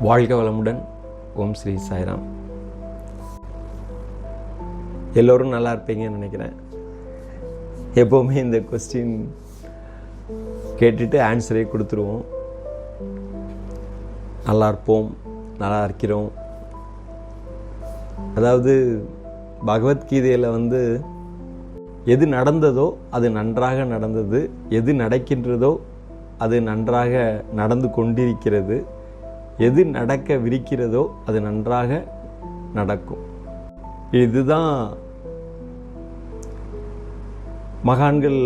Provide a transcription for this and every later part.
வாழ்க வளமுடன். ஓம் ஸ்ரீ சாய்ராம். எல்லோரும் நல்லா இருப்பீங்கன்னு நினைக்கிறேன். எப்போவுமே இந்த கொஸ்டின் கேட்டுட்டு ஆன்சரே கொடுத்துருவோம். நல்லா இருப்போம் நல்லா இருக்கிறோம். அதாவது பகவத்கீதையில் வந்து எது நடந்ததோ அது நன்றாக நடந்தது எது நடக்கின்றதோ அது நன்றாக நடந்து கொண்டிருக்கிறது. எது நடக்க விரிக்கிறதோ அது நன்றாக நடக்கும். இதுதான் மகான்கள்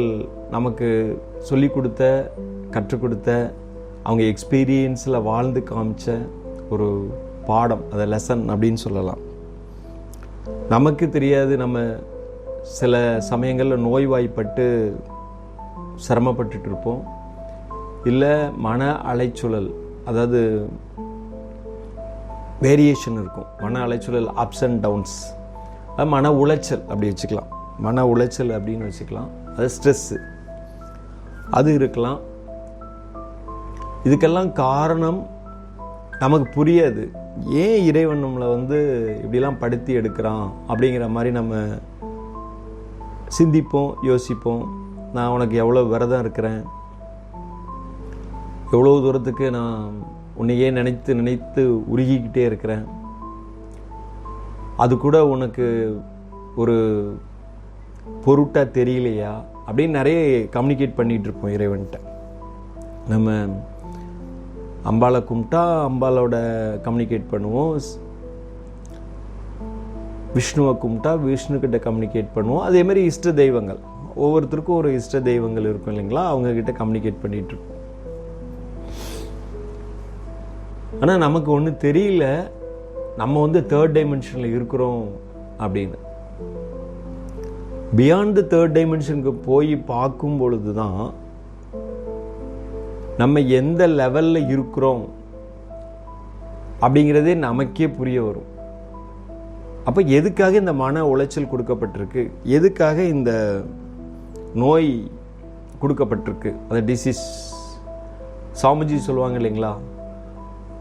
நமக்கு சொல்லிக் கொடுத்த கற்றுக் கொடுத்த அவங்க எக்ஸ்பீரியன்ஸில் வாழ்ந்து காமிச்ச ஒரு பாடம் அதை லெசன் அப்படின்னு சொல்லலாம். நமக்கு தெரியாது நம்ம சில சமயங்களில் நோய்வாய்ப்பட்டு சிரமப்பட்டுட்டு இருப்போம். இல்லை மன அலைச்சூழல் அதாவது வேரியேஷன் இருக்கும். மன அலைச்சூழல் அப்ஸ் அண்ட் டவுன்ஸ் அது மன உளைச்சல் அப்படி வச்சுக்கலாம். மன உளைச்சல் அப்படின்னு வச்சுக்கலாம். அது ஸ்ட்ரெஸ்ஸு அது இருக்கலாம். இதுக்கெல்லாம் காரணம் நமக்கு புரியாது. ஏன் இறைவன் நம்மளை வந்து இப்படிலாம் படுத்தி எடுக்கிறான் அப்படிங்கிற மாதிரி நம்ம சிந்திப்போம் யோசிப்போம். நான் உனக்கு எவ்வளோ விரதம் இருக்கிறேன்? எவ்வளோ தூரத்துக்கு நான் உன்னையே நினைத்து நினைத்து உருகிக்கிட்டே இருக்கிறேன். அது கூட உனக்கு ஒரு பொருட்டாக தெரியலையா? அப்படின்னு நிறைய கம்யூனிகேட் பண்ணிகிட்டு இருப்போம் இறைவன்கிட்ட. நம்ம அம்பாலை கும்பிட்டா அம்பாளோட கம்யூனிகேட் பண்ணுவோம். விஷ்ணுவை கும்பிட்டா விஷ்ணுக்கிட்ட கம்யூனிகேட் பண்ணுவோம். அதேமாதிரி இஷ்ட தெய்வங்கள். ஒவ்வொருத்தருக்கும் ஒரு இஷ்ட தெய்வங்கள் இருக்கும் இல்லைங்களா? அவங்கக்கிட்ட கம்யூனிகேட் பண்ணிகிட்ருக்கோம் ஆனால் நமக்கு ஒன்றும் தெரியல. நம்ம வந்து தேர்ட் டைமென்ஷனில் இருக்கிறோம் அப்படின்னு. பியாண்ட் த தேர்ட் டைமென்ஷனுக்கு போய் பார்க்கும் பொழுது தான் நம்ம எந்த லெவலில் இருக்கிறோம் அப்படிங்கிறதே நமக்கே புரிய வரும். அப்போ எதுக்காக இந்த மன உளைச்சல் கொடுக்கப்பட்டிருக்கு? எதுக்காக இந்த நோய் கொடுக்கப்பட்டிருக்கு? அந்த டிசீஸ் சாமிஜி சொல்லுவாங்க இல்லைங்களா?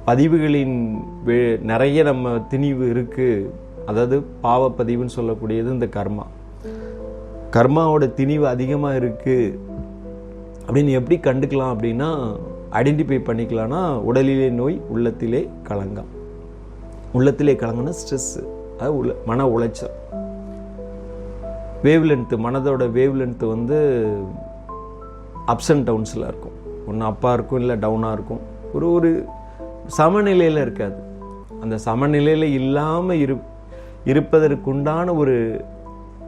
பதிவுகளின் வே- நிறைய நம்ம திணிவு இருக்குது அதாவது பாவப்பதிவுன்னு சொல்லக்கூடியது இந்த கர்மா. கர்மாவோட திணிவு அதிகமாக இருக்குது அப்படின்னு எப்படி கண்டுக்கலாம் அப்படின்னா ஐடென்டிஃபை பண்ணிக்கலாம்னா உடலிலே நோய் உள்ளத்திலே கலங்கம் உள்ளத்திலே கலங்கம்னா ஸ்ட்ரெஸ்ஸு அது உள்ள மன உளைச்சல். வேவ் லென்த்து மனதோட வேவ் லென்த்து வந்து அப்ஸ் அண்ட் டவுன்ஸில் இருக்கும். ஒன்று அப்பாக இருக்கும் இல்லை டவுனாக இருக்கும். ஒரு ஒரு சமநிலையில் இருக்காது. அந்த சமநிலையில் இல்லாமல் இரு இருப்பதற்குண்டான ஒரு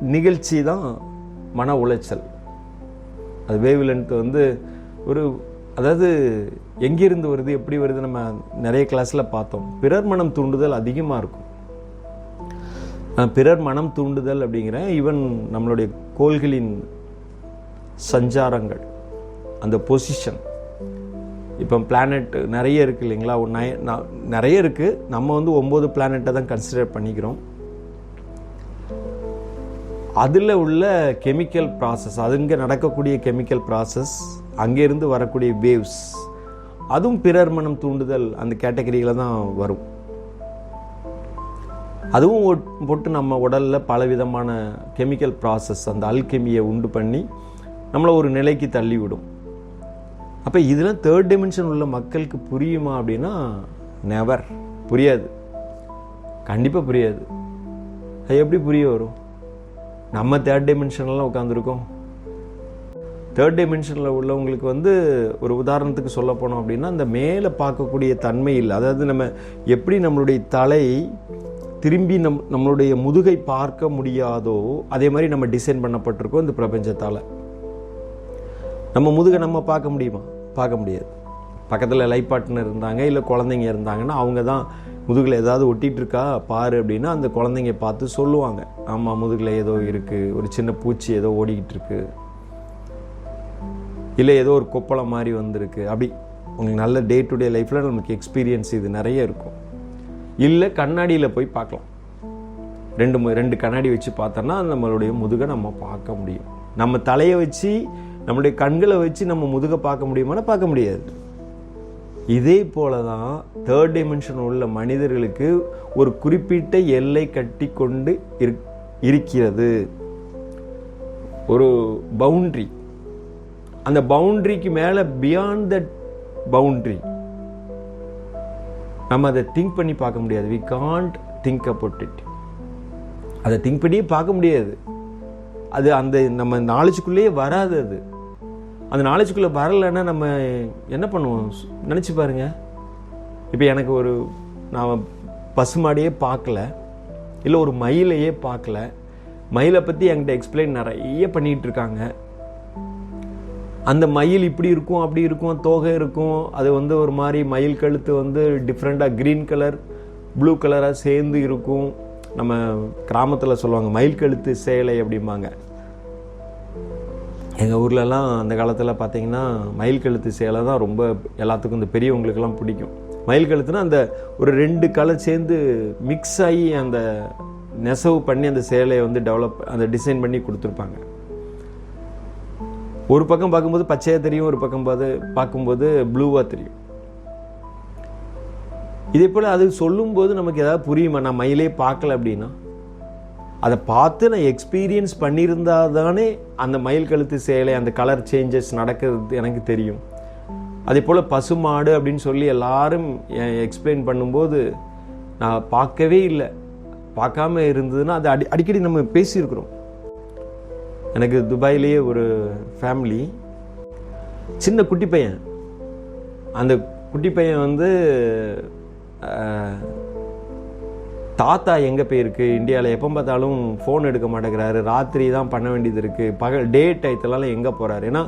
நிகழ்ச்சி தான் மன உளைச்சல். அது வேவ் லென்த் வந்து ஒரு அதாவது எங்கிருந்து வருது எப்படி வருது நம்ம நிறைய கிளாஸில் பார்த்தோம். பிறர் மனம் தூண்டுதல் அதிகமாக இருக்கும். பிறர் மனம் தூண்டுதல் அப்படிங்கிற ஈவன் நம்மளுடைய கோள்களின் சஞ்சாரங்கள் அந்த பொசிஷன் இப்போ பிளானட் நிறைய இருக்குது இல்லைங்களா? நய- ந- நிறைய இருக்குது நம்ம வந்து ஒம்பது பிளானட்டை தான் கன்சிடர் பண்ணிக்கிறோம். அதில் உள்ள கெமிக்கல் ப்ராசஸ் அதுங்க நடக்கக்கூடிய கெமிக்கல் ப்ராசஸ் அங்கேருந்து வரக்கூடிய வேவ்ஸ் அதுவும் பிறர் மனம் தூண்டுதல் அந்த கேட்டகரியில் தான் வரும். அதுவும் ஒட்- போட்டு நம்ம உடலில் பலவிதமான கெமிக்கல் ப்ராசஸ் அந்த அல்கெமியை உண்டு பண்ணி நம்மளை ஒரு நிலைக்கு தள்ளிவிடும். அப்போ இதெல்லாம் தேர்ட் டிமென்ஷன் உள்ள மக்களுக்கு புரியுமா அப்படின்னா நெவர் புரியாது. கண்டிப்பாக புரியாது. அது எப்படி புரிய வரும்? நம்ம தேர்ட் டைமென்ஷன்லாம் உட்காந்துருக்கோம் தேர்ட் டைமென்ஷனில் உள்ளவங்களுக்கு வந்து ஒரு உதாரணத்துக்கு சொல்ல போனோம் அப்படின்னா அந்த மேலே பார்க்கக்கூடிய தன்மை இல்லை. அதாவது நம்ம எப்படி நம்மளுடைய தலை திரும்பி நம் நம்மளுடைய முதுகை பார்க்க முடியாதோ அதே மாதிரி நம்ம டிசைன் பண்ணப்பட்டிருக்கோம் இந்த பிரபஞ்சத்தால். நம்ம முதுகை நம்ம பார்க்க முடியுமா? பார்க்க முடியாது. பக்கத்தில் லைஃப் பார்ட்னர் இருந்தாங்க இல்லை குழந்தைங்க இருந்தாங்கன்னா அவங்க தான் முதுகில் ஏதாவது ஒட்டிகிட்ருக்கா இருக்கா பாரு அப்படின்னா அந்த குழந்தைங்க பார்த்து சொல்லுவாங்க. ஆமாம் முதுகில் ஏதோ இருக்குது ஒரு சின்ன பூச்சி ஏதோ ஓடிக்கிட்டு இருக்கு. இல்லை ஏதோ ஒரு கொப்பளம் மாதிரி வந்திருக்கு. அப்படி உங்களுக்கு நல்ல டே டு டே லைஃப்பில் நமக்கு எக்ஸ்பீரியன்ஸ் இது நிறைய இருக்கும். இல்லை கண்ணாடியில் போய் பார்க்கலாம். ரெண்டு மு- ரெண்டு கண்ணாடி வச்சு பார்த்தோன்னா நம்மளுடைய முதுகை நம்ம பார்க்க முடியும். நம்ம தலையை வச்சு நம்மளுடைய கண்களை வச்சு நம்ம முதுகை பார்க்க முடியுமானா பார்க்க முடியாது. இதே போல தான் தேர்ட் டைமென்ஷன் உள்ள மனிதர்களுக்கு ஒரு குறிப்பிட்ட எல்லை கட்டி கொண்டு இருக்- இருக்கிறது. ஒரு பவுண்ட்ரி அந்த பவுண்ட்ரிக்கு மேலே பியாண்ட் தட் பவுண்ட்ரி நம்ம அதை திங்க் பண்ணி பார்க்க முடியாது. We can't think about it அதை திங்க் பண்ணியே பார்க்க முடியாது. அது அந்த நம்ம நாலேஜுக்குள்ளேயே வராது அது. அந்த நாலேஜுக்குள்ளே வரலைன்னா நம்ம என்ன பண்ணுவோம்? நினச்சி பாருங்க. இப்போ எனக்கு ஒரு நான் பசுமாடியே பார்க்கல. இல்லை ஒரு மயிலையே பார்க்கல. மயிலை பற்றி என்கிட்ட எக்ஸ்பிளைன் நிறைய பண்ணிகிட்டு இருக்காங்க. அந்த மயில் இப்படி இருக்கும் அப்படி இருக்கும் தோகை இருக்கும். அது வந்து ஒரு மாதிரி மயில் கழுத்து வந்து டிஃப்ரெண்ட்டாக க்ரீன் கலர் ப்ளூ கலராக சேர்ந்து இருக்கும். நம்ம கிராமத்தில் சொல்லுவாங்க மயில் கழுத்து சேலை அப்படிம்பாங்க. எங்கள் ஊர்லலாம் அந்த காலத்தில் பார்த்தீங்கன்னா மயில் கழுத்து சேலை தான் ரொம்ப எல்லாத்துக்கும் இந்த பெரியவங்களுக்கெல்லாம் பிடிக்கும். மயில் கழுத்துனா அந்த ஒரு ரெண்டு கலர் சேர்ந்து மிக்ஸ் ஆகி அந்த நெசவு பண்ணி அந்த சேலையை வந்து டெவலப் அந்த டிசைன் பண்ணி கொடுத்துருப்பாங்க. ஒரு பக்கம் பார்க்கும்போது பச்சையாக தெரியும் ஒரு பக்கம் பார்த்து பார்க்கும்போது ப்ளூவாக தெரியும். இதே போல் அது சொல்லும்போது நமக்கு எதாவது புரியுமா? நான் மயிலே பார்க்கல அப்படின்னா. அதை பார்த்து நான் எக்ஸ்பீரியன்ஸ் பண்ணியிருந்தா தானே அந்த மயில் கழுத்து சேலை அந்த கலர் சேஞ்சஸ் நடக்கிறது எனக்கு தெரியும். அதே போல் பசுமாடு அப்படின்னு சொல்லி எல்லாரும் எக்ஸ்பிளைன் பண்ணும்போது நான் பார்க்கவே இல்லை. பார்க்காம இருந்ததுன்னா அது அடி அடிக்கடி நம்ம பேசியிருக்கிறோம். எனக்கு துபாயிலேயே ஒரு ஃபேமிலி சின்ன குட்டி பையன். அந்த குட்டி பையன் வந்து தாத்தா எங்கே போயிருக்கு? இந்தியாவில் எப்போ பார்த்தாலும் ஃபோன் எடுக்க மாட்டேங்கிறாரு. ராத்திரி தான் பண்ண வேண்டியது இருக்குது பகல் டே டயத்துலலாம் எங்கே போகிறாரு ஏன்னா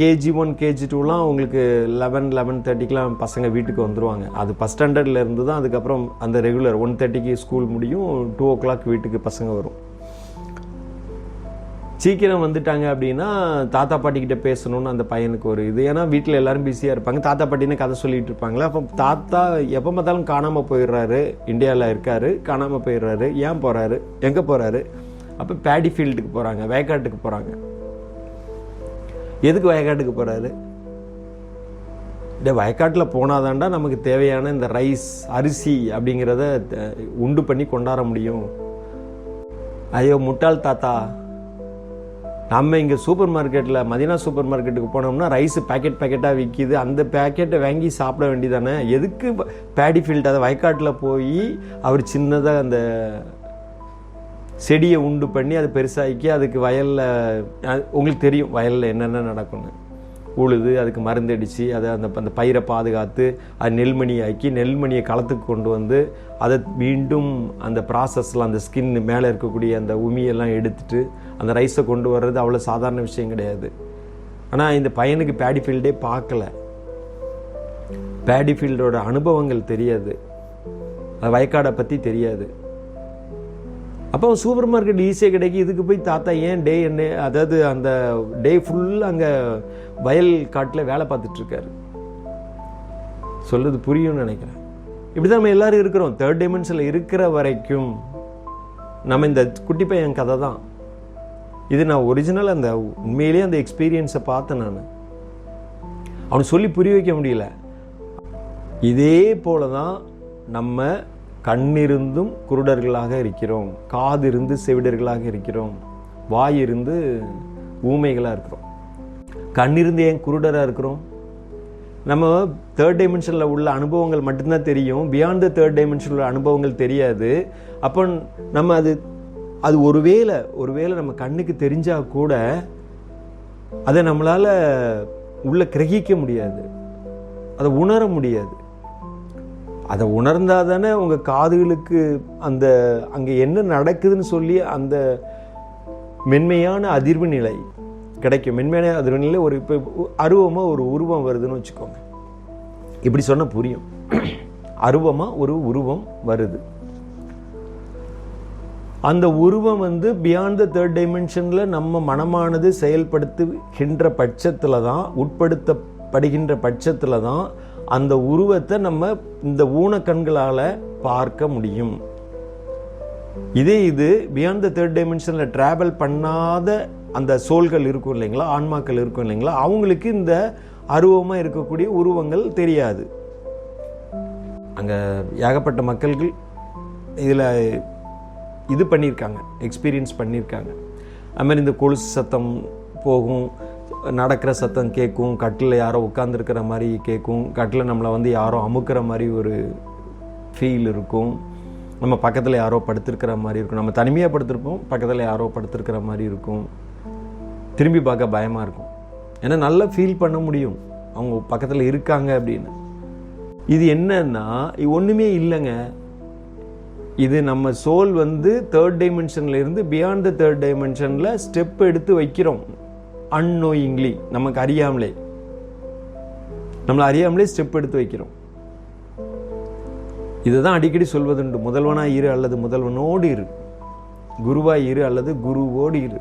கேஜி ஒன் கேஜி டூலாம் உங்களுக்கு லெவன் லெவன் தேர்ட்டிக்கெலாம் பசங்க வீட்டுக்கு வந்துடுவாங்க அது ஃபஸ்ட் ஸ்டாண்டர்ட்லேருந்து தான் அதுக்கப்புறம் அந்த ரெகுலர் ஒன் தேர்ட்டிக்கு ஸ்கூல் முடியும் டூ ஓ கிளாக் வீட்டுக்கு பசங்க வரும். சீக்கிரம் வந்துட்டாங்க அப்படின்னா தாத்தா பாட்டிக்கிட்ட பேசணும்னு அந்த பையனுக்கு ஒரு இது. ஏன்னா வீட்டில் எல்லாரும் பிஸியாக இருப்பாங்க. தாத்தா பாட்டின்னு கதை சொல்லிட்டு இருப்பாங்களே. அப்போ தாத்தா எப்போ பார்த்தாலும் காணாமல் போயிடுறாரு. இந்தியாவில் இருக்காரு. காணாமல் போயிடுறாரு. ஏன் போகிறாரு எங்கே போகிறாரு அப்போ பேடி ஃபீல்டுக்கு போகிறாங்க வயக்காட்டுக்கு போகிறாங்க எதுக்கு வயக்காட்டுக்கு போகிறாரு இந்த வயக்காட்டில் போனாதாண்டா நமக்கு தேவையான இந்த ரைஸ் அரிசி அப்படிங்கிறத த- உண்டு பண்ணி கொண்டாட முடியும். ஐயோ முட்டாள் தாத்தா. நம்ம இங்கே சூப்பர் மார்க்கெட்டில் மதினா சூப்பர் மார்க்கெட்டுக்கு போனோம்னா ரைஸ் பேக்கெட் பேக்கெட்டாக விற்கிது அந்த பேக்கெட்டை வாங்கி சாப்பிட வேண்டியதானே? எதுக்கு பேடி ஃபீல்ட் அதை வயக்காட்டில் போய் அவர் சின்னதாக அந்த செடியை உண்டு பண்ணி அதை பெருசாக்கி அதுக்கு வயலில் உங்களுக்கு தெரியும் வயலில் என்னென்ன நடக்கும்னு. உழுது அதுக்கு மருந்து அடித்து அதை அந்த அந்த பயிரை பாதுகாத்து அது நெல்மணி ஆக்கி நெல்மணியை களத்துக்கு கொண்டு வந்து அதை மீண்டும் அந்த ப்ராசஸில் அந்த ஸ்கின் மேலே இருக்கக்கூடிய அந்த உமியெல்லாம் எடுத்துட்டு அந்த ரைஸை கொண்டு வர்றது அவ்வளோ சாதாரண விஷயம் கிடையாது. ஆனால் இந்த பையனுக்கு பேடி ஃபீல்டே பார்க்கல. பேடி ஃபீல்டோட அனுபவங்கள் தெரியாது. அது வயக்காடை பற்றி தெரியாது. அப்போ சூப்பர் மார்க்கெட் ஈஸியாக கிடைக்கும் இதுக்கு போய் தாத்தா ஏன் டே என்ன அதாவது அந்த டே ஃபுல்லாக அங்கே வயல் காட்டில் வேலை பார்த்துட்ருக்காரு சொல்கிறது புரியும்னு நினைக்கிறேன். இப்படி தான் நம்ம எல்லாரும் இருக்கிறோம். தேர்ட் டைமென்ஷனில் இருக்கிற வரைக்கும் நம்ம இந்த குட்டி பையன் கதை தான். இது நான் ஒரிஜினல் அந்த உண்மையிலேயே அந்த எக்ஸ்பீரியன்ஸை பார்த்தேன் நான். அவனுக்கு சொல்லி புரிய வைக்க முடியல. இதே போல தான் நம்ம கண்ணிருந்தும் குருடர்களாக இருக்கிறோம். காதிருந்து செவிடர்களாக இருக்கிறோம். வாயிருந்து ஊமைகளாக இருக்கிறோம். கண்ணிருந்து ஏன் குருடராக இருக்கிறோம்? நம்ம தேர்ட் டைமென்ஷனில் உள்ள அனுபவங்கள் மட்டும்தான் தெரியும். பியாண்ட் த தேர்ட் டைமென்ஷனில் உள்ள அனுபவங்கள் தெரியாது. அப்போ நம்ம அது அது ஒருவேளை ஒருவேளை நம்ம கண்ணுக்கு தெரிஞ்சால் கூட அதை நம்மளால் உள்ள கிரகிக்க முடியாது. அதை உணர முடியாது. அதை உணர்ந்தா தானே உங்கள் காதுகளுக்கு அந்த அங்கே என்ன நடக்குதுன்னு சொல்லி அந்த மென்மையான அதிர்வு நிலை கிடைக்கும். மென்மையான அதிர்வு நிலை ஒரு இப்போ அருவமாக ஒரு உருவம் வருதுன்னு வச்சுக்கோங்க. இப்படி சொன்னால் புரியும். அருவமாக ஒரு உருவம் வருது. அந்த உருவம் வந்து பியாண்ட் த தேர்ட் டைமென்ஷனில் நம்ம மனமானது செயல்படுத்துகின்ற பட்சத்தில் தான் உட்படுத்தப்படுகின்ற பட்சத்தில் தான் அந்த உருவத்தை நம்ம இந்த ஊனக்கண்களால் பார்க்க முடியும். இதே இது பியாண்ட் த தேர்ட் டைமென்ஷனில் ட்ராவல் பண்ணாத அந்த சோல்கள் இருக்கும் இல்லைங்களா? ஆன்மாக்கள் இருக்கும் இல்லைங்களா? அவங்களுக்கு இந்த அருவமாக இருக்கக்கூடிய உருவங்கள் தெரியாது. அங்கே ஏகப்பட்ட மக்கள்கள் இதில் இது பண்ணியிருக்காங்க எக்ஸ்பீரியன்ஸ் பண்ணியிருக்காங்க. அது மாதிரி இந்த கொலுசு சத்தம் போகும் நடக்கிற சத்தம் கேட்கும் கட்டில் யாரோ உட்காந்துருக்கிற மாதிரி கேட்கும். கட்டில் நம்மளை வந்து யாரோ அமுக்கிற மாதிரி ஒரு ஃபீல் இருக்கும். நம்ம பக்கத்தில் யாரோ படுத்திருக்கிற மாதிரி இருக்கும். நம்ம தனிமையாக படுத்திருப்போம் பக்கத்தில் யாரோ படுத்திருக்கிற மாதிரி இருக்கும். திரும்பி பார்க்க பயமாக இருக்கும். ஏன்னா நல்லா ஃபீல் பண்ண முடியும். அவங்க பக்கத்தில் இருக்காங்க அப்படின்னு. இது என்னன்னா இது ஒன்றுமே இல்லைங்க. இது நம்ம சோல் வந்து தேர்ட் டைமென்ஷன்லேருந்து பியாண்ட் த தேர்ட் டைமென்ஷனில் ஸ்டெப் எடுத்து வைக்கிறோம். அன்னோயிங்லி நமக்கு அறியாமலே. நம்மளை அறியாமலே ஸ்டெப் எடுத்து வைக்கிறோம். இதுதான் அடிக்கடி சொல்வதுண்டு முதல்வனா இரு அல்லது முதல்வனோடு இரு. குருவா இரு அல்லது குருவோடு இரு.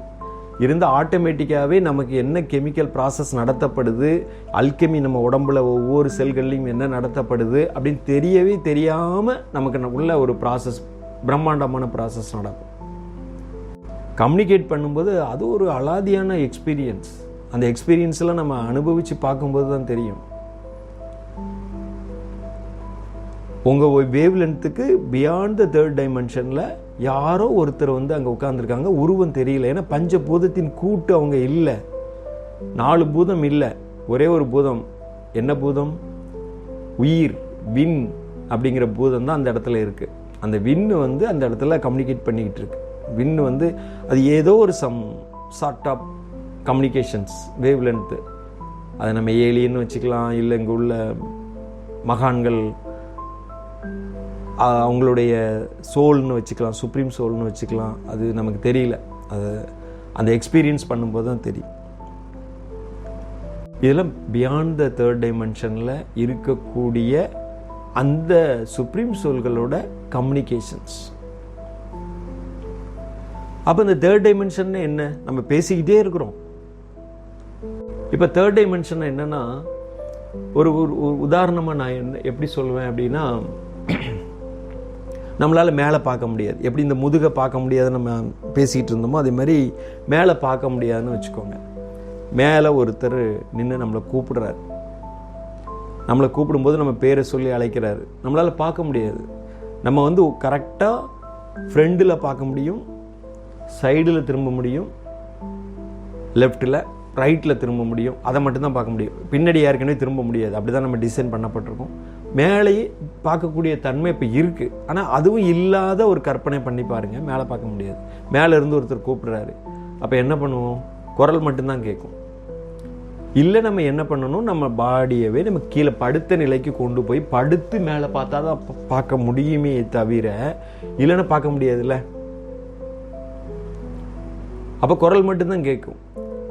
இருந்து ஆட்டோமேட்டிக்காகவே நமக்கு என்ன கெமிக்கல் ப்ராசஸ் நடத்தப்படுது அல்கெமி நம்ம உடம்புல ஒவ்வொரு செல்கள்லையும் என்ன நடத்தப்படுது அப்படின்னு தெரியவே தெரியாமல் நமக்கு உள்ள ஒரு ப்ராசஸ் பிரம்மாண்டமான ப்ராசஸ் நடக்கும். கம்யூனிகேட் பண்ணும்போது அது ஒரு அலாதியான எக்ஸ்பீரியன்ஸ் அந்த எக்ஸ்பீரியன்ஸ்லாம் நம்ம அனுபவித்து பார்க்கும்போது தான் தெரியும். உங்கள் வேவ் லென்த்துக்கு பியாண்ட் த தேர்ட் டைமென்ஷனில் யாரோ ஒருத்தர் வந்து அங்கே உட்காந்துருக்காங்க உருவம் தெரியல. ஏன்னா பஞ்சபூதத்தின் கூட்டு அவங்க இல்லை. நாலு பூதம் இல்லை. ஒரே ஒரு பூதம். என்ன பூதம்? உயிர் வின் அப்படிங்கிற பூதம் தான் அந்த இடத்துல இருக்குது அந்த வின்னு வந்து அந்த இடத்துல கம்யூனிகேட் பண்ணிக்கிட்டு இருக்கு. விண்ணு வந்து அது ஏதோ ஒரு some sort of communications wavelength அதை நம்ம ஏலியன்னு வச்சுக்கலாம் இல்லை இங்கே உள்ள மகான்கள் அவங்களுடைய சோல்னு வச்சுக்கலாம் சுப்ரீம் சோல்னு வச்சுக்கலாம். அது நமக்கு தெரியல. அது அந்த எக்ஸ்பீரியன்ஸ் பண்ணும்போது தான் தெரியும். இதெல்லாம் பியாண்ட் த தேர்ட் டைமென்ஷனில் இருக்கக்கூடிய அந்த சுப்ரீம் சோல்களோட கம்யூனிகேஷன்ஸ் அப்போ இந்த தேர்ட் டைமென்ஷன் என்ன? நம்ம பேசிக்கிட்டே இருக்கிறோம். இப்போ தேர்ட் டைமென்ஷன் என்னன்னா ஒரு ஒரு உதாரணமாக நான் என்ன எப்படி சொல்லுவேன் அப்படின்னா நம்மளால் மேலே பார்க்க முடியாது. எப்படி இந்த முதுகை பார்க்க முடியாது நம்ம பேசிக்கிட்டு இருந்தோமோ அதே மாதிரி மேலே பார்க்க முடியாதுன்னு வச்சுக்கோங்க. மேலே ஒருத்தர் நின்று நம்மளை கூப்பிடுறாரு. நம்மளை கூப்பிடும்போது நம்ம பேரை சொல்லி அழைக்கிறாரு. நம்மளால் பார்க்க முடியாது. நம்ம வந்து கரெக்டாக ஃப்ரெண்டில் பார்க்க முடியும். சைடில் திரும்ப முடியும். லெஃப்ட்டில் ரைட்டில் திரும்ப முடியும். அதை மட்டும்தான் பார்க்க முடியும். பின்னாடி ஏற்கனவே திரும்ப முடியாது. அப்படி தான் நம்ம டிசைன் பண்ணப்பட்டிருக்கோம். மேலேயே பார்க்கக்கூடிய தன்மை இப்போ இருக்குது ஆனால் அதுவும் இல்லாத ஒரு கற்பனை பண்ணி பாருங்கள் மேலே பார்க்க முடியாது. மேலே இருந்து ஒருத்தர் கூப்பிடுறாரு. அப்போ என்ன பண்ணுவோம்? குரல் மட்டும்தான் கேட்கும். இல்லை நம்ம என்ன பண்ணணும்? நம்ம பாடியவே நம்ம கீழே படுத்த நிலைக்கு கொண்டு போய் படுத்து மேலே பார்த்தா தான் பார்க்க முடியுமே தவிர இல்லைன்னா பார்க்க முடியாதுல்ல. அப்போ குரல் மட்டும்தான் கேட்கும்.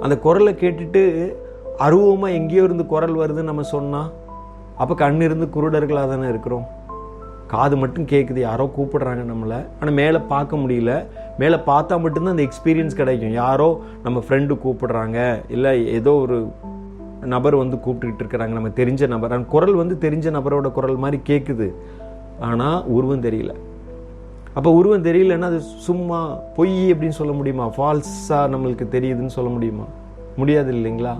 அந்த குரலை கேட்டுட்டு அருவமாக எங்கேயோ இருந்து குரல் வருதுன்னு நம்ம சொன்னால் அப்போ கண் இருந்து குருடர்களாக தானே இருக்கிறோம். காது மட்டும் கேட்குது யாரோ கூப்பிடுறாங்க நம்மளை. ஆனால் மேலே பார்க்க முடியல. மேலே பார்த்தா மட்டும்தான் அந்த எக்ஸ்பீரியன்ஸ் கிடைக்கும். யாரோ நம்ம ஃப்ரெண்டு கூப்பிடுறாங்க இல்லை ஏதோ ஒரு நபர் வந்து கூப்பிட்டுக்கிட்டு இருக்கிறாங்க நம்ம தெரிஞ்ச நபர். அந்த குரல் வந்து தெரிஞ்ச நபரோட குரல் மாதிரி கேட்குது ஆனால் உருவம் தெரியல. அப்போ உருவம் தெரியலன்னா அது சும்மா பொய் அப்படின்னு சொல்ல முடியுமா? ஃபால்ஸாக நம்மளுக்கு தெரியுதுன்னு சொல்ல முடியுமா? முடியாது இல்லைங்களா?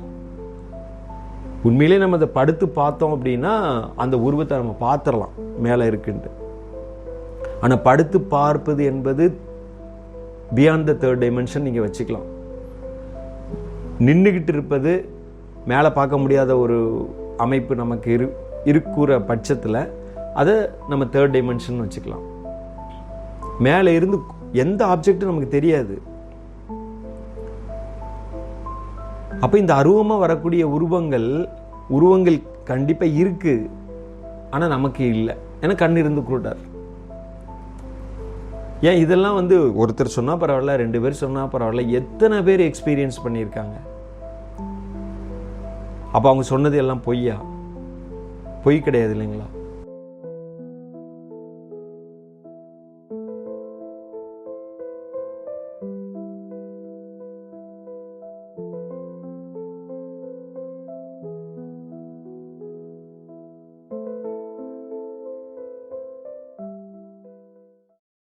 உண்மையிலே நம்ம அதை படுத்து பார்த்தோம் அப்படின்னா அந்த உருவத்தை நம்ம பார்த்துடலாம் மேலே இருக்குன்ட்டு. ஆனால் படுத்து பார்ப்பது என்பது பியாண்ட் த தேர்ட் டைமென்ஷன் நீங்கள் வச்சுக்கலாம். நின்றுக்கிட்டு இருப்பது மேலே பார்க்க முடியாத ஒரு அமைப்பு நமக்கு இரு இருக்கிற பட்சத்தில் அதை நம்ம தேர்ட் டைமென்ஷன் வச்சுக்கலாம். மேலே இருந்து எந்த ஆப்ஜெக்ட்டும் நமக்கு தெரியாது. அப்போ இந்த அருவமாக வரக்கூடிய உருவங்கள் உருவங்கள் கண்டிப்பாக இருக்கு. ஆனால் நமக்கு இல்லை. ஏன்னா கண் இருந்து கூட்டார். ஏன் இதெல்லாம் வந்து ஒருத்தர் சொன்னால் பரவாயில்ல ரெண்டு பேர் சொன்னால் பரவாயில்ல எத்தனை பேர் எக்ஸ்பீரியன்ஸ் பண்ணியிருக்காங்க? அப்போ அவங்க சொன்னது எல்லாம் பொய்யா? பொய் கிடையாது இல்லைங்களா?